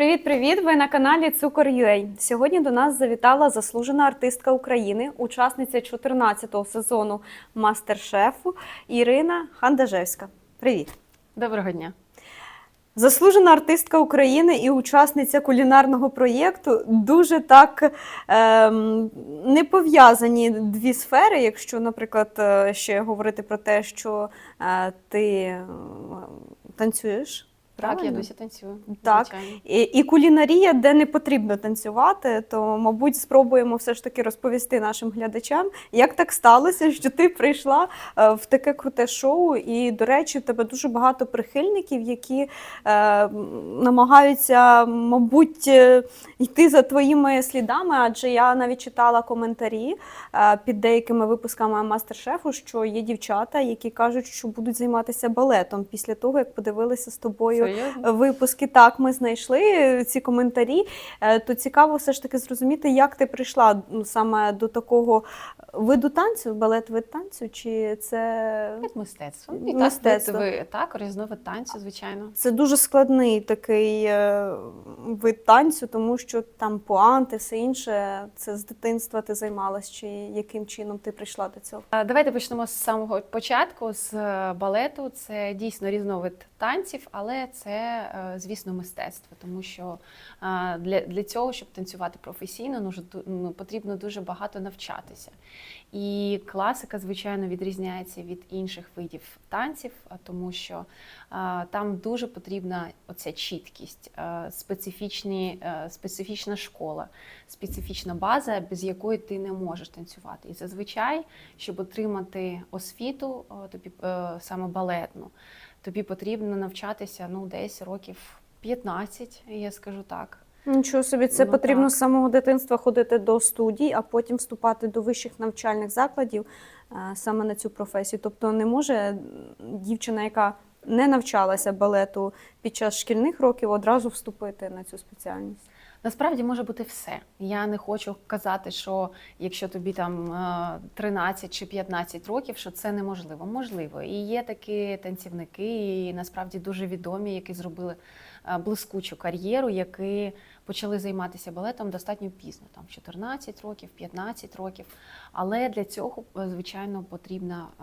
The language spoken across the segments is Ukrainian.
Привіт-привіт! Ви на каналі Цукор.ua. Сьогодні до нас завітала заслужена артистка України, учасниця 14-го сезону Мастер-шефу Ірина Хандажевська. Привіт! Доброго дня. Заслужена артистка України і учасниця кулінарного проєкту дуже так ем, не пов'язані дві сфери. Якщо, наприклад, е, ще говорити про те, що е, ти е, танцюєш. Так, я досі танцюю. Так. звичайно. І, і кулінарія, де не потрібно танцювати, то, мабуть, спробуємо все ж таки розповісти нашим глядачам, як так сталося, що ти прийшла е, в таке круте шоу. І, до речі, в тебе дуже багато прихильників, які е, намагаються, мабуть, е, йти за твоїми слідами, адже я навіть читала коментарі е, під деякими випусками мастер-шефу, що є дівчата, які кажуть, що будуть займатися балетом після того, як подивилися з тобою? Випуски. Так, ми знайшли е, ці коментарі. Е, То цікаво все ж таки зрозуміти, як ти прийшла ну, саме до такого виду танцю, балет вид танцю, чи це, Від мистецтва. І Мистецтво. так, ви, так, різновид танцю, звичайно. це дуже складний такий е, вид танцю, тому що там пуанти, все інше. Це з дитинства ти займалась, чи яким чином ти прийшла до цього? Давайте почнемо з самого початку, з е, балету. Це дійсно різновид танців, але це, е, звісно, мистецтво, тому що для, для цього, щоб танцювати професійно, ну, потрібно дуже багато навчатися. І класика, звичайно, відрізняється від інших видів танців, тому що там дуже потрібна оця чіткість, специфічні, е, специфічна школа, специфічна база, без якої ти не можеш танцювати. І зазвичай, щоб отримати освіту, тобі е, саме балетну, тобі потрібно навчатися ну, десь років 15, я скажу так. Нічого собі, це Ну, потрібно так. з самого дитинства ходити до студій, а потім вступати до вищих навчальних закладів е, саме на цю професію. Тобто не може дівчина, яка не навчалася балету під час шкільних років, одразу вступити на цю спеціальність. Насправді може бути все. Я не хочу казати, що якщо тобі там е, 13 чи 15 років, що це неможливо. Можливо. І є такі танцівники, і насправді дуже відомі, які зробили е, блискучу кар'єру, які почали займатися балетом достатньо пізно, там в 14 років, 15 років. Але для цього, е, звичайно, потрібна е,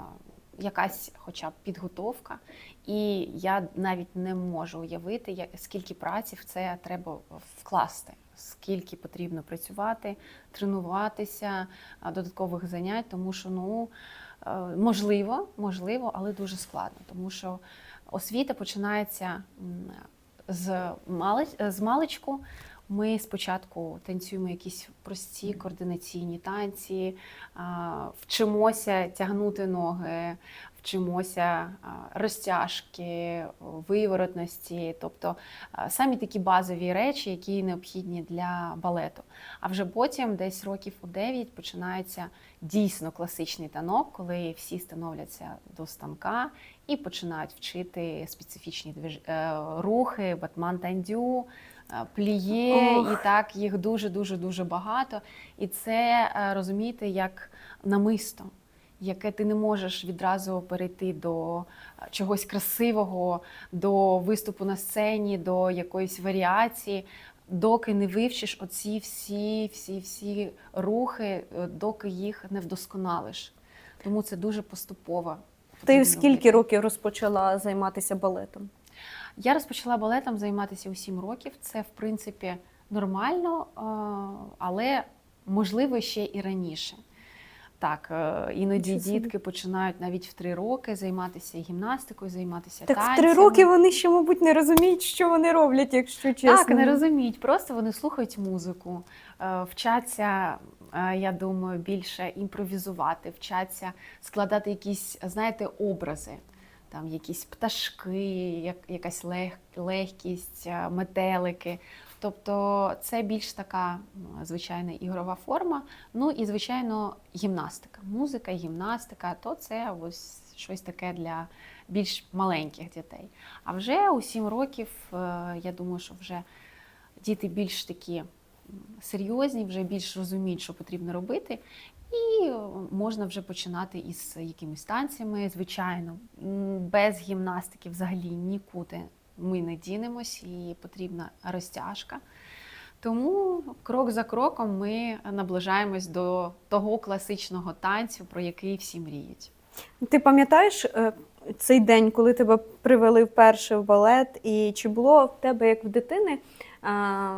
якась хоча б підготовка. І я навіть не можу уявити, скільки праці в це треба вкласти, скільки потрібно працювати, тренуватися, додаткових занять, тому що ну е, можливо, можливо, але дуже складно, тому що освіта починається з маличку. Ми спочатку танцюємо якісь прості координаційні танці, вчимося тягнути ноги, вчимося розтяжки, виворотності, тобто самі такі базові речі, які необхідні для балету. А вже потім, десь років у 9, починається дійсно класичний танок, коли всі становляться до станка і починають вчити специфічні е, рухи, батман тандю, пліє, Ох. і так їх дуже дуже дуже багато. І це е, розумієте як намисто, яке ти не можеш відразу перейти до е, чогось красивого, до виступу на сцені, до якоїсь варіації. Доки не вивчиш оці всі, всі, всі рухи, е, доки їх не вдосконалиш. Тому це дуже поступово. Ти скільки років розпочала займатися балетом? Я розпочала балетом займатися у 7 років. Це, в принципі, нормально, е, але можливо ще і раніше. Так, е, іноді Нічого дітки починають навіть в 3 роки займатися гімнастикою, займатися Так в три роки вони ще, мабуть, не розуміють, що вони роблять, якщо чесно. Так, не розуміють. Просто вони слухають музику, е, вчаться, я думаю, більше імпровізувати, вчаться складати якісь, знаєте, образи. Там якісь пташки, як, якась лег, легкість, е, метелики. Тобто це більш така звичайна ігрова форма. Ну і, звичайно, гімнастика. Музика, гімнастика то це ось щось таке для більш маленьких дітей. А вже у 7 років, е, я думаю, що вже діти більш такі серйозні, вже більш розуміють, що потрібно робити. І е, можна вже починати із якимись танцями. Звичайно, без гімнастики взагалі нікуди ми не дінемось і потрібна розтяжка. Тому крок за кроком ми наближаємось до того класичного танцю, про який всі мріють. Ти пам'ятаєш е, цей день, коли тебе привели вперше в балет, і чи було в тебе, як в дитини,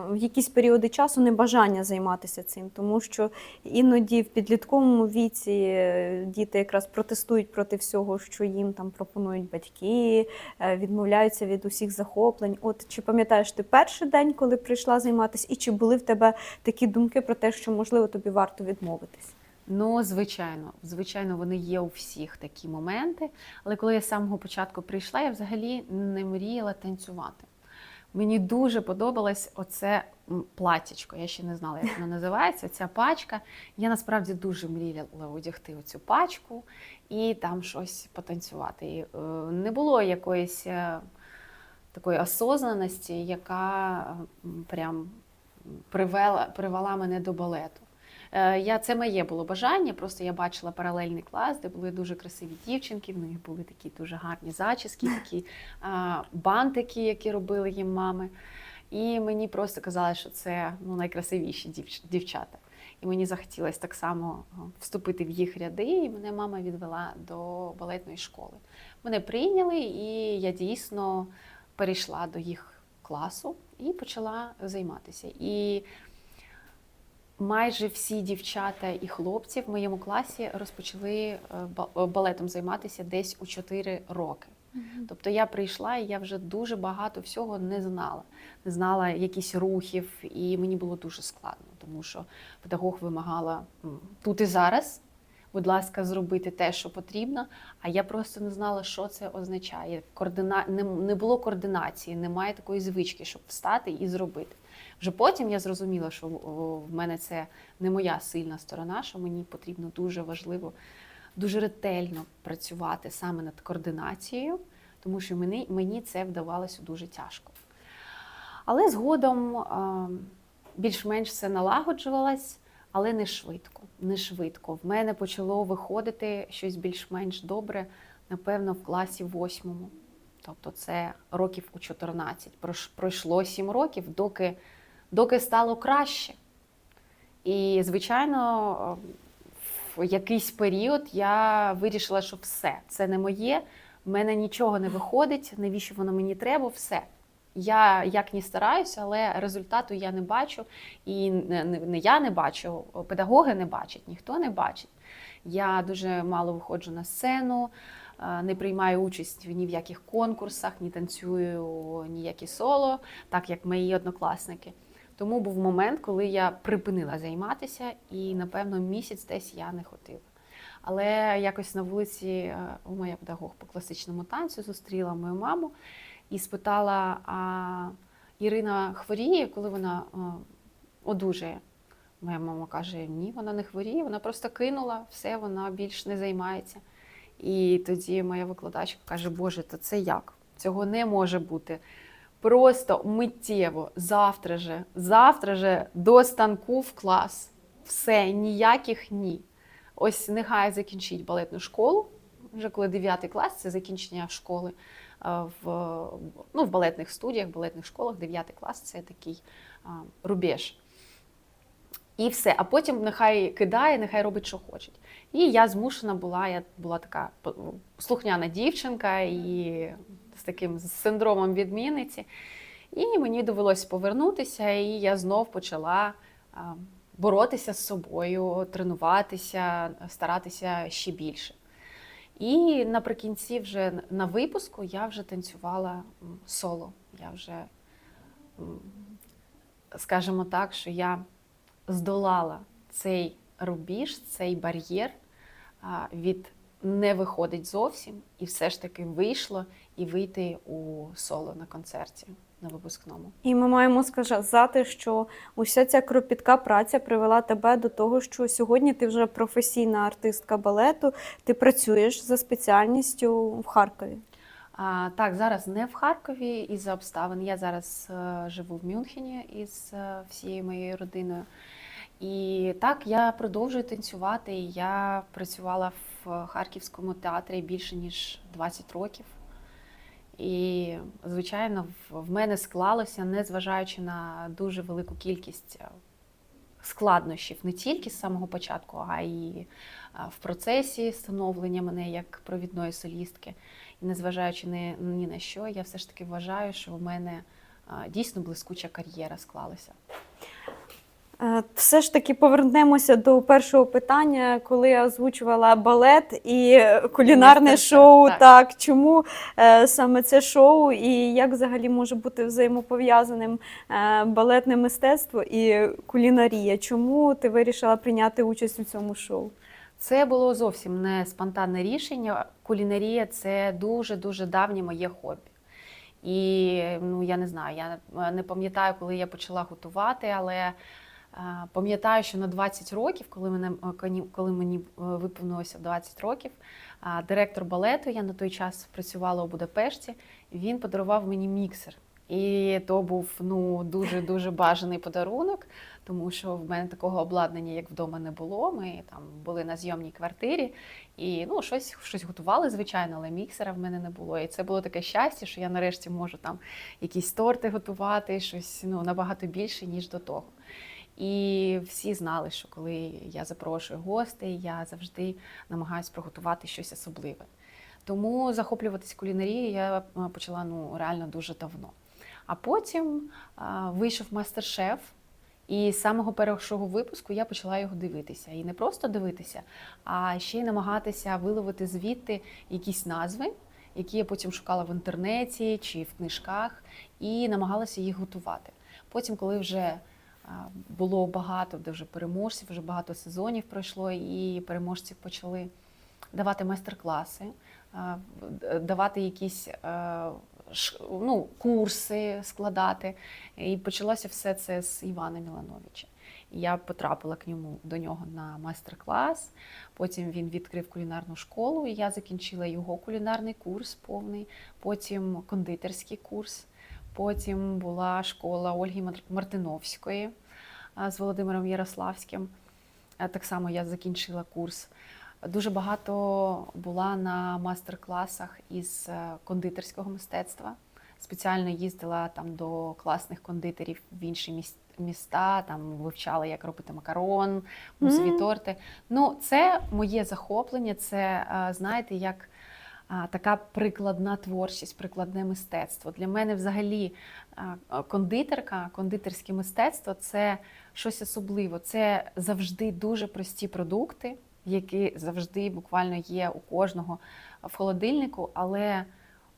в якісь періоди часу небажання займатися цим? Тому що іноді в підлітковому віці е, діти якраз протестують проти всього, що їм там пропонують батьки, е, відмовляються від усіх захоплень. От чи пам'ятаєш ти перший день, коли прийшла займатися, і чи були в тебе такі думки про те, що можливо тобі варто відмовитись? Ну, звичайно, звичайно, вони є у всіх такі моменти. Але коли я з самого початку прийшла, я взагалі не мріяла танцювати. Мені дуже подобалось оце платічко. Я ще не знала, як воно називається. Ця пачка. Я насправді дуже мріяла одягти оцю пачку і там щось потанцювати. І, е, не було якоїсь е, такої осознаності, яка прям привела, привела мене до балету. Е, Я, це моє було бажання, просто я бачила паралельний клас, де були дуже красиві дівчинки, в них були такі дуже гарні зачіски, такі бантики, які робили їм мами. І мені просто казали, що це ну, найкрасивіші дівч- дівчата. І мені захотілося так само вступити в їх ряди, і мене мама відвела до балетної школи. Мене прийняли, і я дійсно перейшла до їх класу і почала займатися. І майже всі дівчата і хлопці в моєму класі розпочали е, балетом займатися десь у 4 роки. Тобто я прийшла і я вже дуже багато всього не знала. Не знала якісь рухів, і мені було дуже складно, тому що педагог вимагала тут і зараз. Будь ласка, зробити те, що потрібно. А я просто не знала, що це означає. Координа... не було координації, немає такої звички, щоб встати і зробити. Вже потім я зрозуміла, що в мене це не моя сильна сторона, що мені потрібно дуже важливо, дуже ретельно працювати саме над координацією, тому що мені, мені це вдавалося дуже тяжко. Але згодом більш-менш все налагоджувалось, але не швидко. Не швидко. В мене почало виходити щось більш-менш добре, напевно, в класі восьмому. Тобто це років у 14. Пройшло 7 років, доки, доки стало краще. І, звичайно, в якийсь період я вирішила, що все, це не моє, в мене нічого не виходить, навіщо воно мені треба, все. Я як ні стараюся, але результату я не бачу. І не, не, не я не бачу, педагоги не бачать, ніхто не бачить. Я дуже мало виходжу на сцену, е, не приймаю участь ні в яких конкурсах, ні танцюю ніякі соло, так як мої однокласники. Тому був момент, коли я припинила займатися, і напевно місяць десь я не ходила. Але якось на вулиці е, моя педагог по класичному танцю зустріла мою маму і спитала: а Ірина хворіє, коли вона е, одужає? Моя мама каже: ні, вона не хворіє, вона просто кинула, все, вона більш не займається. І тоді моя викладачка каже: Боже, то це як? Цього не може бути. Просто миттєво, завтра же, завтра же до станку в клас. Все, ніяких ні. Ось нехай закінчить балетну школу. Вже коли 9 клас, це закінчення школи в, ну, в балетних студіях, балетних школах. 9 клас це такий а, рубеж. І все. А потім нехай кидає, нехай робить, що хоче. І я змушена була, я була така слухняна дівчинка і з таким синдромом відмінниці. І мені довелося повернутися, і я знов почала боротися з собою, тренуватися, старатися ще більше. І наприкінці, вже на випуску, я вже танцювала соло. Я вже, скажімо так, що я здолала цей рубіж, цей бар'єр від не виходить зовсім, і все ж таки вийшло і вийти у соло на концерті на випускному. І ми маємо сказати, що уся ця кропітка праця привела тебе до того, що сьогодні ти вже професійна артистка балету, ти працюєш за спеціальністю в Харкові. А, так, зараз не в Харкові із-за обставин. Я зараз е, живу в Мюнхені із е, всією моєю родиною. І так, я продовжую танцювати. Я працювала в Харківському театрі більше ніж 20 років. І, звичайно, в- мене склалося, незважаючи на дуже велику кількість е, складнощів не тільки з самого початку, а й е, в процесі становлення мене як провідної солістки. І незважаючи ні, ні на що, я все ж таки вважаю, що в мене е, дійсно блискуча кар'єра склалася. Е, Все ж таки повернемося до першого питання, коли я озвучувала балет і кулінарне шоу. так. Так. чому е, саме це шоу, і як взагалі може бути взаємопов'язаним е, балетне мистецтво і кулінарія? Чому ти вирішила прийняти участь у цьому шоу? Це було зовсім не спонтанне рішення. Кулінарія це дуже дуже давнє моє хобі. І ну я не знаю, я не пам'ятаю, коли я почала готувати, але пам'ятаю, що на 20 років, коли мене коли мені е, виповнилося 20 років, директор балету, я на той час працювала у Будапешті, він подарував мені міксер. І то був ну дуже дуже бажаний подарунок, тому що в мене такого обладнання, як вдома, не було. Ми там були на зйомній квартирі, і ну щось щось готували, звичайно, але міксера в мене не було. І це було таке щастя, що я нарешті можу там якісь торти готувати, щось ну набагато більше ніж до того. І всі знали, що коли я запрошую гостей, я завжди намагаюся приготувати щось особливе. Тому захоплюватись кулінарією я е, почала ну реально дуже давно. А потім а, вийшов мастер-шеф, і з самого першого випуску я почала його дивитися. І не просто дивитися, а ще й намагатися виловити звідти якісь назви, які я потім шукала в інтернеті чи в книжках, і намагалася їх готувати. Потім, коли вже було багато, де вже переможців, вже багато сезонів пройшло, і переможці почали давати майстер-класи, давати якісь е, ну, курси складати. І почалося все це з Івана Мілановича. Я потрапила к ньому до нього на майстер-клас. Потім він відкрив кулінарну школу, і я закінчила його кулінарний курс повний, потім кондитерський курс. Потім була школа Ольги Мар- Мартиновської з Володимиром Ярославським. Так само я закінчила курс. Дуже багато була на майстер-класах із е, кондитерського мистецтва. Спеціально їздила там до класних кондитерів в інші міста, там вивчала, як робити макарон, мусові Мгм. торти. Ну, це моє захоплення. Це е, знаєте, як така прикладна творчість, прикладне мистецтво. Для мене взагалі кондитерка, кондитерське мистецтво це щось особливе. Це завжди дуже прості продукти, які завжди буквально є у кожного в холодильнику, але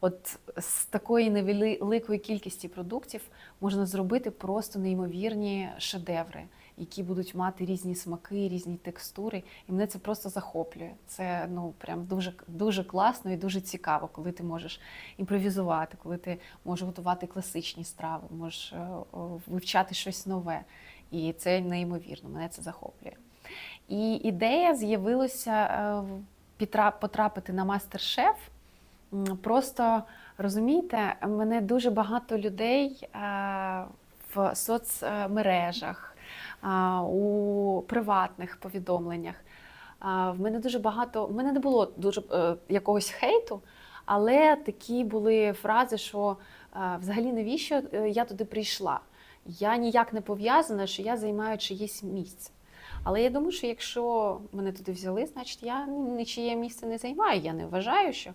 от з такої невеликої кількості продуктів можна зробити просто неймовірні шедеври, які будуть мати різні смаки, різні текстури. І мене це просто захоплює. Це ну прям дуже дуже класно і дуже цікаво, коли ти можеш імпровізувати, коли ти можеш готувати класичні страви, можеш е, вивчати щось нове. І це неймовірно, мене це захоплює. І ідея з'явилася е, потрапити на мастер-шеф. Просто розумієте, мене дуже багато людей е, в соцмережах, е, у приватних повідомленнях. е, В мене дуже багато, в мене не було дуже якогось хейту, але такі були фрази, що взагалі навіщо я туди прийшла? Я ніяк не пов'язана, що я займаю чиєсь місце. Але я думаю, що якщо мене туди взяли, значить я нічиє місце не займаю. Я не вважаю, що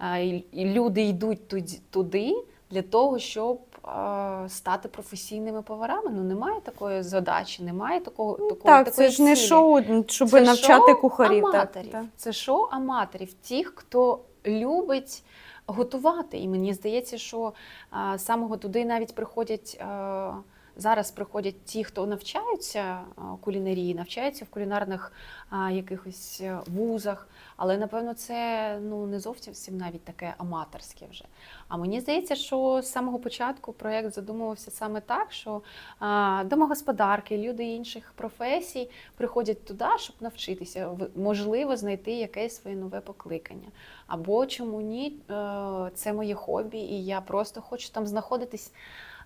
е, люди йдуть туди- для того, щоб е, стати професійними поварами. Ну немає такої задачі, немає такого такого Ну, так, такої це ж не цілі. шоу, щоб Це навчати шоу кухарів. Аматорів. так. Це шоу аматорів, тих, хто любить готувати. І мені здається, що а, самого туди навіть приходять. а, Зараз приходять ті, хто навчаються кулінарії, навчаються в кулінарних а, якихось е, вузах, але напевно це ну не зовсім навіть таке аматорське вже. А мені здається, що з самого початку проєкт задумувався саме так, що а, домогосподарки, люди інших професій приходять туди, щоб навчитися, можливо, знайти якесь своє нове покликання. Або чому ні, е, це моє хобі, і я просто хочу там знаходитись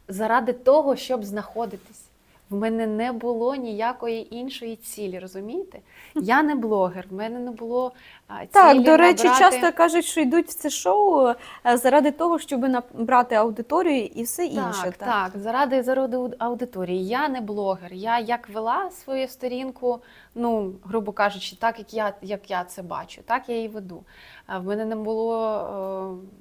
заради того, щоб знаходитись. В мене не було ніякої іншої цілі, розумієте? Я не блогер, в мене не було а, Так, до речі, набрати... часто кажуть, що йдуть в це шоу е, заради того, щоб набрати аудиторію і все інше. Так, так, заради заради аудиторії. Я не блогер. Я як вела свою сторінку, ну грубо кажучи, так як я, як я це бачу, так я її веду. В мене не було е,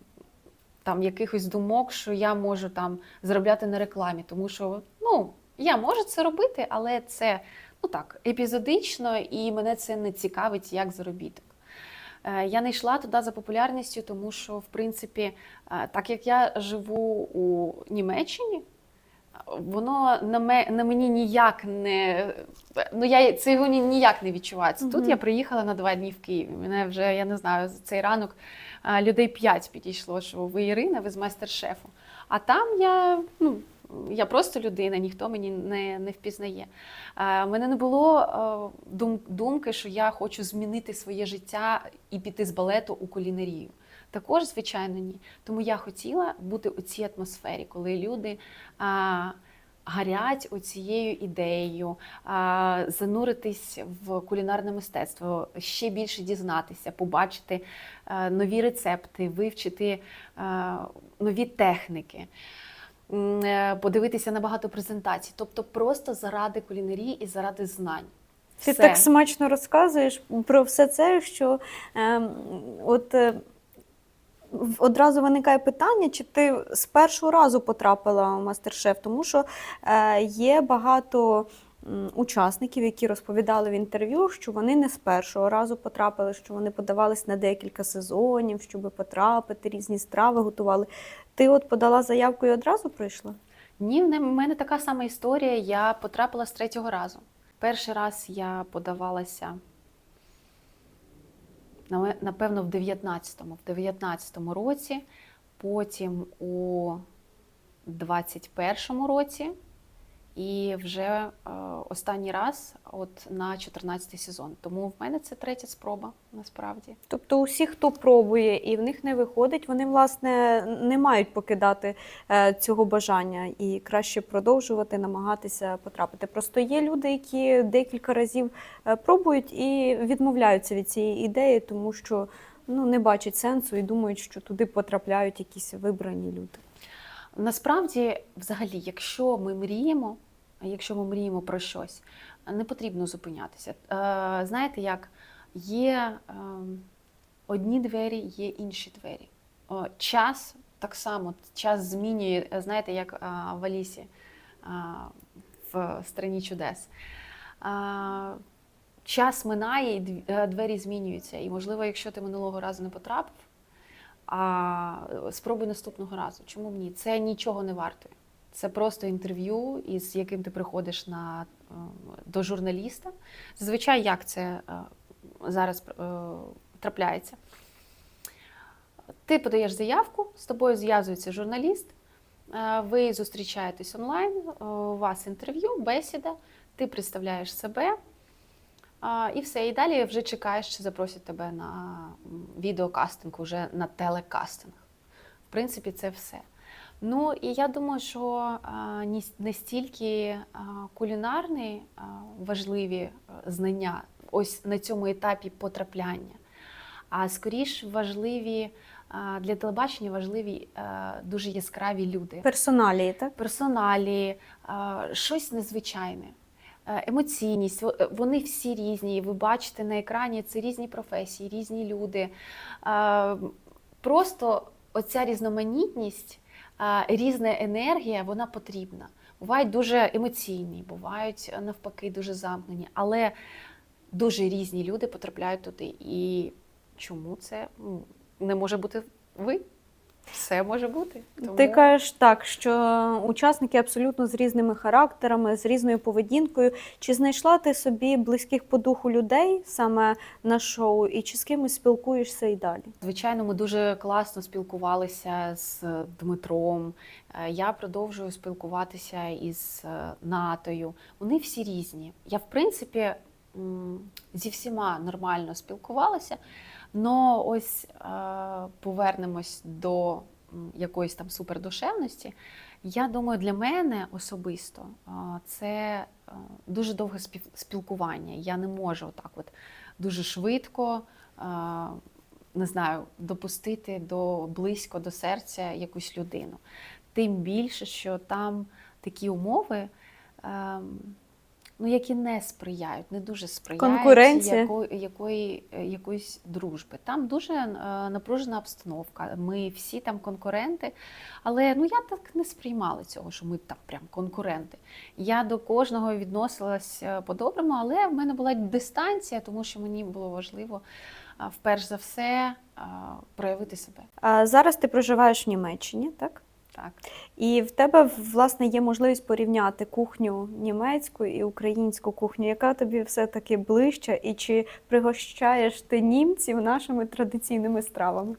там якихось думок, що я можу там заробляти на рекламі, тому що ну я можу це робити, але це ну так епізодично, і мене це не цікавить як заробіток. Е, Я не йшла туди за популярністю, тому що, в принципі, е, так як я живу у Німеччині, воно на, ме, на мені ніяк не. Ну, я це його ні- ніяк не відчувається. Тут я приїхала на два дні в Києві. Мене вже, я не знаю, за цей ранок людей п'ять підійшло, що ви Ірина, ви з майстер-шефу. А там я, ну, я просто людина, ніхто мені не, не впізнає. У мене не було е, думки, що я хочу змінити своє життя і піти з балету у кулінарію. Також, звичайно, ні. Тому я хотіла бути у цій атмосфері, коли люди а, гарять оцією ідеєю, а, зануритись в кулінарне мистецтво, ще більше дізнатися, побачити е, нові рецепти, вивчити е, нові техніки. Е, Подивитися на багато презентацій, тобто просто заради кулінарії і заради знань. Ти Все. так смачно розказуєш про все це, що е, от е, одразу виникає питання, чи ти з першого разу потрапила у мастер-шеф, тому що е, є багато. Учасників, які розповідали в інтерв'ю, що вони не з першого разу потрапили, що вони подавались на декілька сезонів, щоб потрапити, різні страви готували. Ти от подала заявку і одразу прийшла? Ні, в мене така сама історія. Я потрапила з третього разу. Перший раз я подавалася, на- напевно, в 19-му, в 19-му році, потім у 21-му році, і вже е, останній раз от на 14-й сезон. Тому в мене це третя спроба насправді. Тобто усі, хто пробує і в них не виходить, вони власне не мають покидати е, цього бажання і краще продовжувати намагатися потрапити. Просто є люди, які декілька разів е, пробують і відмовляються від цієї ідеї, тому що ну не бачать сенсу і думають, що туди потрапляють якісь вибрані люди. Насправді, взагалі, якщо ми мріємо, якщо ми мріємо про щось, не потрібно зупинятися. Е, знаєте, як є е, одні двері, є інші двері. Час так само, час змінює, е, знаєте, як е, в Алісі в Страні чудес. Час минає, і двері змінюються. І, можливо, якщо ти минулого разу не потрапив, а спробуй наступного разу. Чому б ні? Це нічого не вартує. Це просто інтерв'ю, із яким ти приходиш на, е, до журналіста. Зазвичай як це е, зараз е, трапляється? Ти подаєш заявку, з тобою зв'язується журналіст, ви зустрічаєтесь онлайн, у вас інтерв'ю, бесіда, ти представляєш себе. І все, і далі вже чекаєш, чи запросять тебе на відеокастинг, уже на телекастинг. В принципі, це все. Ну і я думаю, що ні- не стільки кулінарні важливі е, знання ось на цьому етапі потрапляння, а скоріш важливі для телебачення важливі е, дуже яскраві люди Персоналії, так? персоналі, щось незвичайне. Е, Емоційність, вони всі різні. Ви бачите на екрані це різні професії, різні люди. Е, Просто оця різноманітність, різна енергія, вона потрібна. Бувають дуже емоційні, бувають е, навпаки дуже замкнені, але дуже різні люди потрапляють туди. І чому це не може бути ви? Все може бути. Ти кажеш так, що учасники абсолютно з різними характерами, з різною поведінкою. Чи знайшла ти собі близьких по духу людей саме на шоу, і чи з кимось спілкуєшся і далі? Звичайно, ми дуже класно спілкувалися з Дмитром. Е, Я продовжую спілкуватися із е, Натою. Вони всі різні. Я, в принципі, зі всіма нормально спілкувалася, але ось е, повернемось до якоїсь там супердушевності. Я думаю, для мене особисто це дуже довге спілкування. Я не можу так от дуже швидко. Не знаю, допустити до близько до серця якусь людину. Тим більше, що там такі умови, ем, ну, які не сприяють, не дуже сприяють Конкуренція. яко, якої, е, якоїсь дружби. Там дуже е, напружена обстановка. Ми всі там конкуренти. Але ну, я так не сприймала цього, що ми там прям конкуренти. Я до кожного відносилась е, по-доброму, але в мене була дистанція, тому що мені було важливо е, вперш за все проявити себе. А зараз ти проживаєш в Німеччині, так? Так. І в тебе власне є можливість порівняти кухню німецьку і українську кухню, яка тобі все-таки ближча, і чи пригощаєш ти німців нашими традиційними стравами?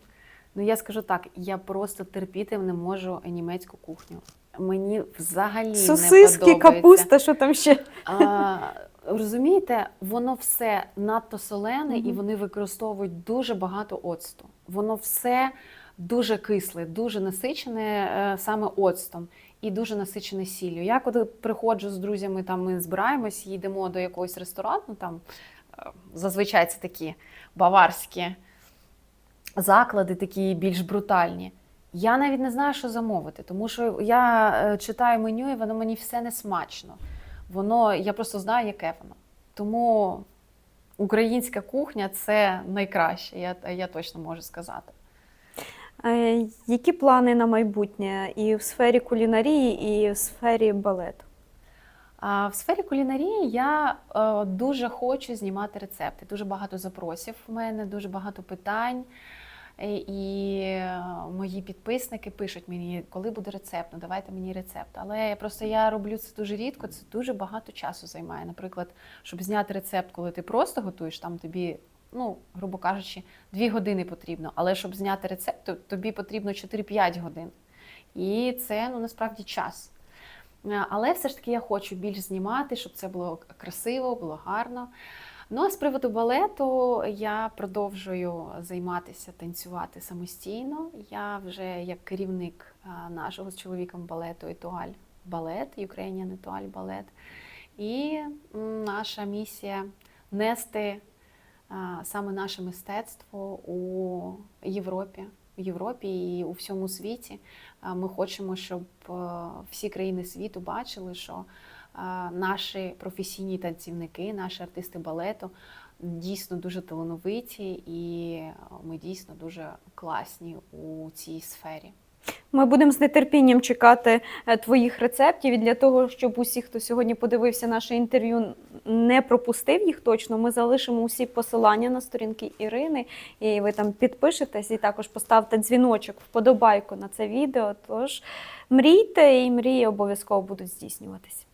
Ну я скажу так, я просто терпіти не можу німецьку кухню. Мені взагалі не Сосиски, подобається. капуста, що там ще? А, розумієте, воно все надто солене, і вони використовують дуже багато оцту. Воно все дуже кисле, дуже насичене е, саме оцтом і дуже насичене сіллю. Я коли приходжу з друзями, там ми збираємось, їдемо до якогось ресторану, там е, зазвичай це такі баварські заклади, такі більш брутальні. Я навіть не знаю, що замовити, тому що я е, читаю меню, і воно мені все не смачно. Воно, я просто знаю, яке воно. Тому українська кухня це найкраще, я, я точно можу сказати. Е, Які плани на майбутнє і в сфері кулінарії, і в сфері балету? В сфері кулінарії я е, дуже хочу знімати рецепти. Дуже багато запросів в мене, дуже багато питань. Е, І мої підписники пишуть мені, коли буде рецепт, ну давайте мені рецепт. Але я просто я роблю це дуже рідко, це дуже багато часу займає. Наприклад, щоб зняти рецепт, коли ти просто готуєш, там тобі, ну, грубо кажучи, дві години потрібно. Але щоб зняти рецепт, то тобі потрібно 4-5 годин. І це ну, насправді час. Е, Але все ж таки я хочу більш знімати, щоб це було красиво, було гарно. Ну а з приводу балету я продовжую займатися танцювати самостійно. Я вже як керівник нашого з чоловіком балету Етуаль балет, Ukrainian Етуаль балет. І наша місія нести саме наше мистецтво у Європі, в Європі і у всьому світі. Ми хочемо, щоб е, всі країни світу бачили, що наші професійні танцівники, наші артисти балету дійсно дуже талановиті, і ми дійсно дуже класні у цій сфері. Ми будемо з нетерпінням чекати е, твоїх рецептів. І для того, щоб усі, хто сьогодні подивився наше інтерв'ю, не пропустив їх точно, ми залишимо усі посилання на сторінки Ірини, і ви там підпишетесь і також поставте дзвіночок, вподобайку на це відео. Тож мрійте, і мрії обов'язково будуть здійснюватись.